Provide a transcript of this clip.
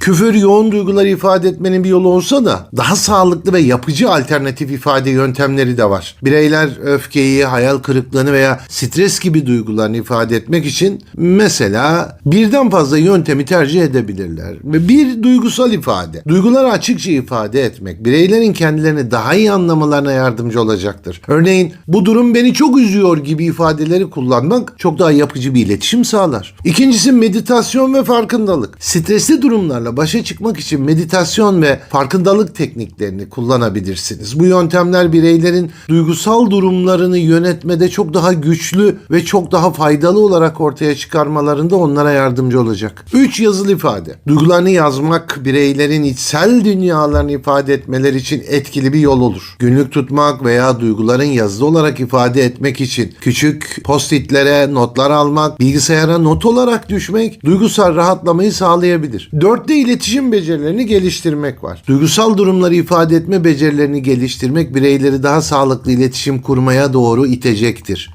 Küfür yoğun duyguları ifade etmenin bir yolu olsa da daha sağlıklı ve yapıcı alternatif ifade yöntemleri de var. Bireyler öfkeyi, hayal kırıklığını veya stres gibi duygularını ifade etmek için mesela birden fazla yöntemi tercih edebilirler. Ve bir duygusal ifade. Duyguları açıkça ifade etmek bireylerin kendilerini daha iyi anlamalarına yardımcı olacaktır. Örneğin bu durum beni çok üzüyor gibi ifadeleri kullanmak çok daha yapıcı bir iletişim sağlar. İkincisi meditasyon ve farkındalık. Stresli durumlarla başa çıkmak için meditasyon ve farkındalık tekniklerini kullanabilirsiniz. Bu yöntemler bireylerin duygusal durumlarını yönetmede çok daha güçlü ve çok daha faydalı olarak ortaya çıkarmalarında onlara yardımcı olacak. 3 yazılı ifade. Duygularını yazmak bireylerin içsel dünyalarını ifade etmeleri için etkili bir yol olur. Günlük tutmak veya duyguların yazılı olarak ifade etmek için küçük post-itlere notlar almak, bilgisayara not olarak düşmek duygusal rahatlamayı sağlayabilir. Dörtte iletişim becerilerini geliştirmek var. Duygusal durumları ifade etme becerilerini geliştirmek bireyleri daha sağlıklı iletişim kurmaya doğru itecektir.